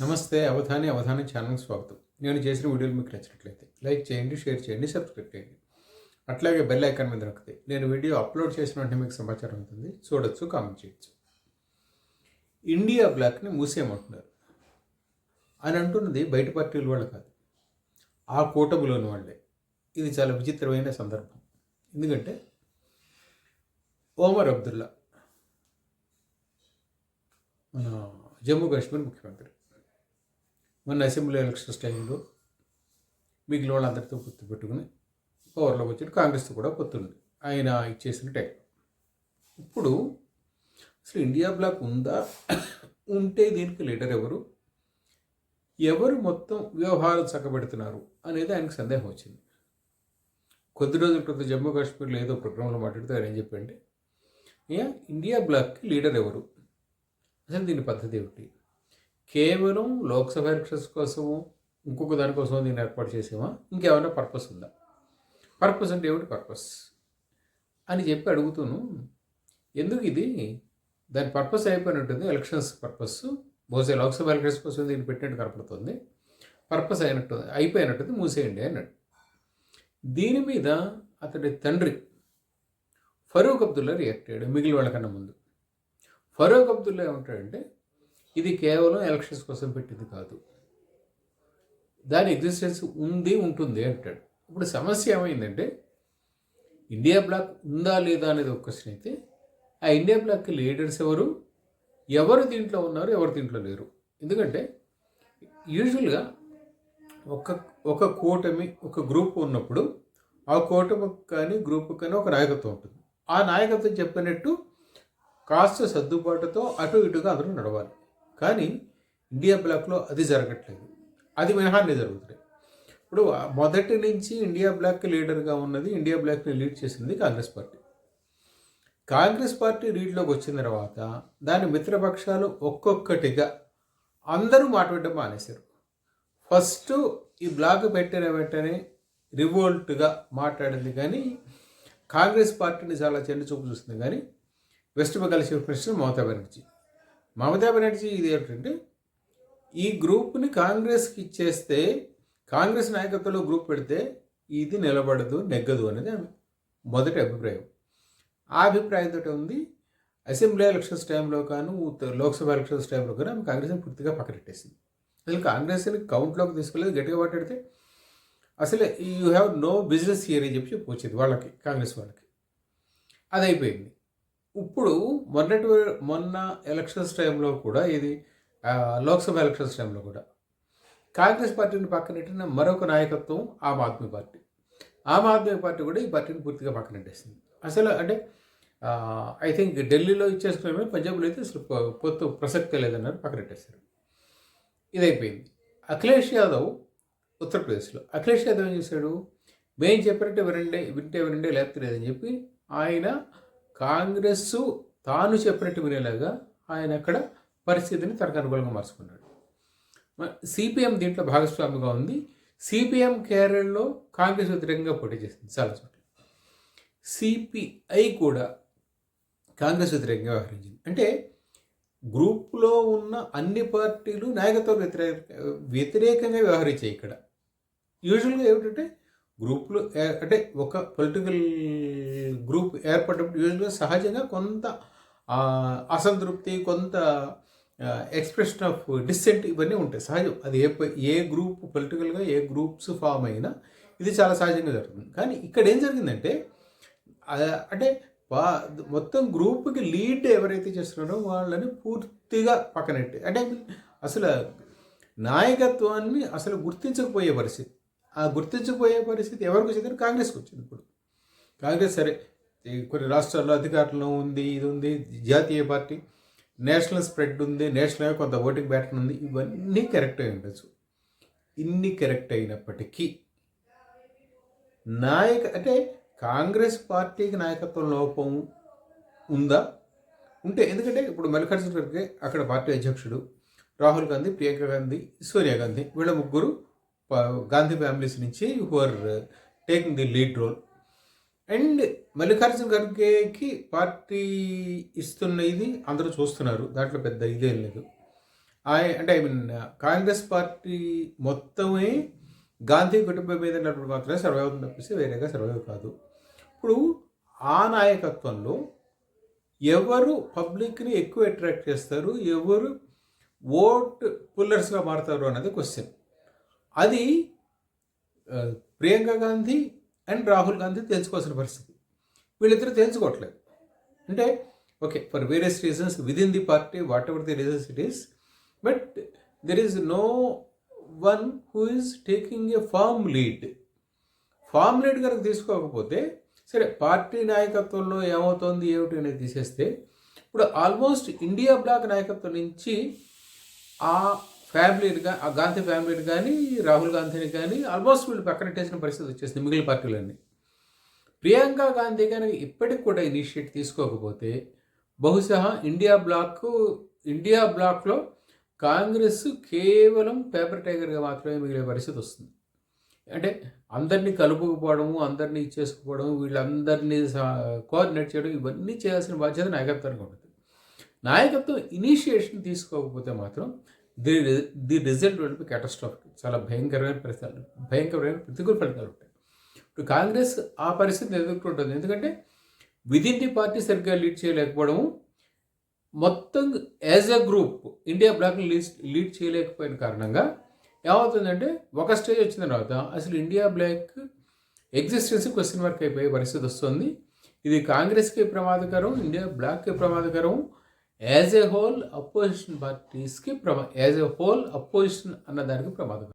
నమస్తే అవధాని అవధాని ఛానల్కి స్వాగతం. నేను చేసిన వీడియోలు మీకు నచ్చినట్లయితే లైక్ చేయండి షేర్ చేయండి సబ్స్క్రైబ్ చేయండి. అట్లాగే బెల్ ఐకాన్ మీద నొక్కితే నేను వీడియో అప్లోడ్ చేసిన వెంటనే మీకు సమాచారం ఉంటుంది. చూడొచ్చు కామెంట్ చేయొచ్చు. ఇండియా బ్లాక్ని మూసేయమంటున్నారు. అని అంటున్నది బయట పార్టీల వాళ్ళు కాదు. ఆ కూటమిలోని వాళ్ళే. ఇది చాలా విచిత్రమైన సందర్భం. ఎందుకంటే ఓమర్ అబ్దుల్లా మన జమ్మూ కాశ్మీర్ ముఖ్యమంత్రి. మొన్న అసెంబ్లీ ఎలక్షన్స్ టైంలో మిగిలిన వాళ్ళందరితో పొత్తు పెట్టుకుని పవర్లోకి వచ్చాడు కాంగ్రెస్తో కూడా పొత్తుంది ఆయన ఇచ్చేసిన టైం. ఇప్పుడు అసలు ఇండియా బ్లాక్ ఉందా? ఉంటే దీనికి లీడర్ ఎవరు? ఎవరు మొత్తం వ్యవహారం చక్కబెడుతున్నారు అనేది ఆయనకు సందేహం వచ్చింది. కొద్ది రోజుల క్రితం జమ్మూ కాశ్మీర్లో ఏదో ప్రోగ్రాంలో మాట్లాడితే ఆయన ఏం చెప్పండి ఇండియా బ్లాక్కి లీడర్ ఎవరు? అసలు దీని పద్ధతి ఏమిటి? కేవలం లోక్సభ ఎలక్షన్స్ కోసము ఇంకొక దానికోసం దీన్ని ఏర్పాటు చేసామా ఇంకేమైనా పర్పస్ ఉందా? పర్పస్ అంటే ఏమిటి పర్పస్? అని చెప్పి అడుగుతూను ఎందుకు ఇది? దాని పర్పస్ అయిపోయినట్టుంది ఎలక్షన్స్ పర్పస్. బహుశా లోక్సభ ఎలక్షన్స్ కోసం దీన్ని పెట్టినట్టు కనపడుతుంది. పర్పస్ అయినట్టు అయిపోయినట్టుంది మూసేయండి అన్నాడు. దీని మీద అతడి తండ్రి ఫరూక్ అబ్దుల్లా రియాక్ట్ అయ్యాడు మిగిలిన వాళ్ళకన్నా ముందు. ఫరూక్ అబ్దుల్లా ఏమంటాడంటే ఇది కేవలం ఎలక్షన్స్ కోసం పెట్టింది కాదు. దాని ఎగ్జిస్టెన్స్ ఉంది ఉంటుంది అంటాడు. ఇప్పుడు సమస్య ఏమైందంటే ఇండియా బ్లాక్ ఉందా లేదా అనేది ఒక క్వశ్చన్ అయితే ఆ ఇండియా బ్లాక్కి లీడర్స్ ఎవరు ఎవరు దీంట్లో ఉన్నారు ఎవరు దీంట్లో లేరు. ఎందుకంటే యూజువల్గా ఒక ఒక కూటమి ఒక గ్రూప్ ఉన్నప్పుడు ఆ కూటమి కానీ గ్రూప్ కానీ ఒక నాయకత్వం ఉంటుంది. ఆ నాయకత్వం చెప్పినట్టు కాస్త సర్దుబాటుతో అటు ఇటుగా అందరూ నడవాలి. కానీ ఇండియా బ్లాక్లో అది జరగట్లేదు. అది మినహాన్ని జరుగుతుంది. ఇప్పుడు మొదటి నుంచి ఇండియా బ్లాక్ లీడర్గా ఉన్నది ఇండియా బ్లాక్ని లీడ్ చేసింది కాంగ్రెస్ పార్టీ. కాంగ్రెస్ పార్టీ లీడ్లోకి వచ్చిన తర్వాత దాని మిత్రపక్షాలు ఒక్కొక్కటిగా అందరూ మాట్లాడడం మానేశారు. ఫస్ట్ ఈ బ్లాక్ పెట్టిన వెంటనే రివోల్ట్గా మాట్లాడింది కానీ కాంగ్రెస్ పార్టీని చాలా చెండు చూపు చూస్తుంది కానీ వెస్ట్ బెంగాల్ చీఫ్ మినిస్టర్ మమతా బెనర్జీ. మమతా బెనర్జీ ఇది ఏంటంటే ఈ గ్రూప్ని కాంగ్రెస్కి ఇచ్చేస్తే కాంగ్రెస్ నాయకత్వంలో గ్రూప్ పెడితే ఇది నిలబడదు నెగ్గదు అనేది మొదటి అభిప్రాయం. ఆ అభిప్రాయంతో ఉంది. అసెంబ్లీ ఎలక్షన్స్ టైంలో కాను లోక్సభ ఎలక్షన్స్ టైంలో కానీ ఆమె కాంగ్రెస్ని పూర్తిగా పక్కనెట్టేసింది. అసలు కాంగ్రెస్ని కౌంట్లోకి తీసుకెళ్ళి గట్టిగా మాట్లాడితే అసలు you have no business here అని చెప్పి చెప్పొచ్చింది వాళ్ళకి కాంగ్రెస్ వాళ్ళకి. అది అయిపోయింది ఇప్పుడు మొన్నటి మొన్న ఎలక్షన్స్ టైంలో కూడా ఇది లోక్సభ ఎలక్షన్స్ టైంలో కూడా కాంగ్రెస్ పార్టీని పక్కనెట్టిన మరొక నాయకత్వం ఆమ్ ఆద్మీ పార్టీ. ఆమ్ ఆద్మీ పార్టీ కూడా ఈ పార్టీని పూర్తిగా పక్కనెట్టేసింది అసలు అంటే ఐ థింక్ ఢిల్లీలో ఇచ్చేసుకునే పంజాబ్లో అయితే అసలు పొత్తు ప్రసక్తే లేదన్నారు పక్కనెట్టేశారు ఇదైపోయింది. అఖిలేష్ యాదవ్ ఉత్తరప్రదేశ్లో. అఖిలేష్ యాదవ్ ఏం చేశాడు? మేము చెప్పినట్టు వినండి వింటే వినండి లేకపోతే లేదని చెప్పి ఆయన కాంగ్రెస్ తాను చెప్పినట్టు వినేలాగా ఆయన అక్కడ పరిస్థితిని తనకు అనుకూలంగా మార్చుకున్నాడు. సిపిఎం దీంట్లో భాగస్వామిగా ఉంది. సిపిఎం కేరళలో కాంగ్రెస్ వ్యతిరేకంగా పోటీ చేసింది చాలా చోట్ల. సిపిఐ కూడా కాంగ్రెస్ వ్యతిరేకంగా వ్యవహరించింది. అంటే గ్రూప్లో ఉన్న అన్ని పార్టీలు నాయకత్వం వ్యతిరేక వ్యతిరేకంగా వ్యవహరించాయి ఇక్కడ. యూజువల్గా ఏమిటంటే గ్రూప్లు అంటే ఒక పొలిటికల్ గ్రూప్ ఏర్పడినప్పుడు యూజువల్గా సహజంగా కొంత అసంతృప్తి కొంత ఎక్స్ప్రెషన్ ఆఫ్ డిస్సెంట్ ఇవన్నీ ఉంటాయి. సహజం. అది ఏ ఏ గ్రూప్ పొలిటికల్గా ఏ గ్రూప్స్ ఫామ్ అయినా ఇది చాలా సహజంగా జరుగుతుంది. కానీ ఇక్కడ ఏం జరిగిందంటే అంటే మొత్తం గ్రూప్కి లీడ్ ఎవరైతే చేస్తున్నారో వాళ్ళని పూర్తిగా పక్కనెట్టి అంటే అసలు నాయకత్వాన్ని అసలు గుర్తించకపోయే పరిస్థితి. ఆ గుర్తించబోయే పరిస్థితి ఎవరికి వచ్చింది కాంగ్రెస్కి వచ్చింది ఇప్పుడు. కాంగ్రెస్ సరే కొన్ని రాష్ట్రాల్లో అధికారంలో ఉంది ఇది ఉంది జాతీయ పార్టీ నేషనల్ స్ప్రెడ్ ఉంది నేషనల్గా కొంత ఓటింగ్ ప్యాటర్న్ ఉంది ఇవన్నీ కరెక్ట్ అయి ఉండొచ్చు. ఇన్ని కరెక్ట్ అయినప్పటికీ నాయక అంటే కాంగ్రెస్ పార్టీకి నాయకత్వం లోపం ఉందా? ఉంటే ఎందుకంటే ఇప్పుడు మల్లికార్జున ఖర్గే అక్కడ పార్టీ అధ్యక్షుడు రాహుల్ గాంధీ ప్రియాంక గాంధీ సోనియా గాంధీ వీళ్ళ ముగ్గురు గాంధీ ఫ్యామిలీస్ నుంచి who are taking the lead role and Mallikarjuna ఖర్గేకి party ఇస్తున్న ఇది అందరూ చూస్తున్నారు. దాంట్లో పెద్ద ఇదేం లేదు. ఆయ- అంటే I mean uh, Congress party మొత్తమే గాంధీ కుటుంబం మీద ఉన్నప్పుడు మాత్రమే సర్వైవ్ అవుతుంది తప్పిస్తే వేరేగా సర్వైవ్ కాదు. ఇప్పుడు ఆ నాయకత్వంలో ఎవరు పబ్లిక్ని ఎక్కువ అట్రాక్ట్ చేస్తారు? ఎవరు ఓట్ పుల్లర్స్గా మారుతారు? అన్నది క్వశ్చన్ అది ప్రియాంక గాంధీ అండ్ రాహుల్ గాంధీ తెలుసుకోవాల్సిన పరిస్థితి. వీళ్ళిద్దరూ తెలుసుకోవట్లేదు. అంటే okay for various reasons within the party whatever the reasons it is but there is no one who is taking a firm lead. Firm lead కనుక తీసుకోకపోతే సరే పార్టీ నాయకత్వంలో ఏమవుతోంది ఏమిటి అనేది తీసేస్తే ఇప్పుడు ఆల్మోస్ట్ ఇండియా బ్లాక్ నాయకత్వం నుంచి ఆ ఫ్యామిలీని కానీ ఆ గాంధీ ఫ్యామిలీని కానీ రాహుల్ గాంధీని కానీ ఆల్మోస్ట్ వీళ్ళు పక్కనట్టేసిన పరిస్థితి వచ్చేసింది మిగిలిన పార్టీలన్నీ. ప్రియాంక గాంధీ కానీ ఇప్పటికి కూడా ఇనిషియేట్ తీసుకోకపోతే బహుశా ఇండియా బ్లాక్ ఇండియా బ్లాక్లో కాంగ్రెస్ కేవలం పేపర్ టైగర్గా మాత్రమే మిగిలే పరిస్థితి వస్తుంది. అంటే అందరినీ కలుపుకుపోవడము అందరినీ ఇచ్చేసుకుపోవడం వీళ్ళందరినీ కోఆర్డినేట్ చేయడం ఇవన్నీ చేయాల్సిన బాధ్యత నాయకత్వానికి ఉంటుంది. నాయకత్వం ఇనిషియేషన్ తీసుకోకపోతే మాత్రం the the result will be catastrophic చాలా భయంకరమైన ఫలితాలు భయంకరమైన ప్రతికూల ఫలితాలు ఉంటాయి. ఇప్పుడు కాంగ్రెస్ ఆ పరిస్థితిని ఎదుర్కొంటుంది. ఎందుకంటే విదిన్ ది పార్టీ సరిగ్గా లీడ్ చేయలేకపోవడం మొత్తం యాజ్ ఎ గ్రూప్ ఇండియా బ్లాక్ని లీడ్ లీడ్ చేయలేకపోయిన కారణంగా ఏమవుతుందంటే ఒక స్టేజ్ వచ్చిన తర్వాత అసలు India block existence question mark అయిపోయే పరిస్థితి వస్తుంది. ఇది కాంగ్రెస్కి ప్రమాదకరం ఇండియా బ్లాక్కి ప్రమాదకరం యాజ్ ఎ హోల్ అపోజిషన్ పార్టీస్కి ప్రమా యాజ్ ఎ హోల్ అపోజిషన్ అన్న దానికి ప్రమాదకరం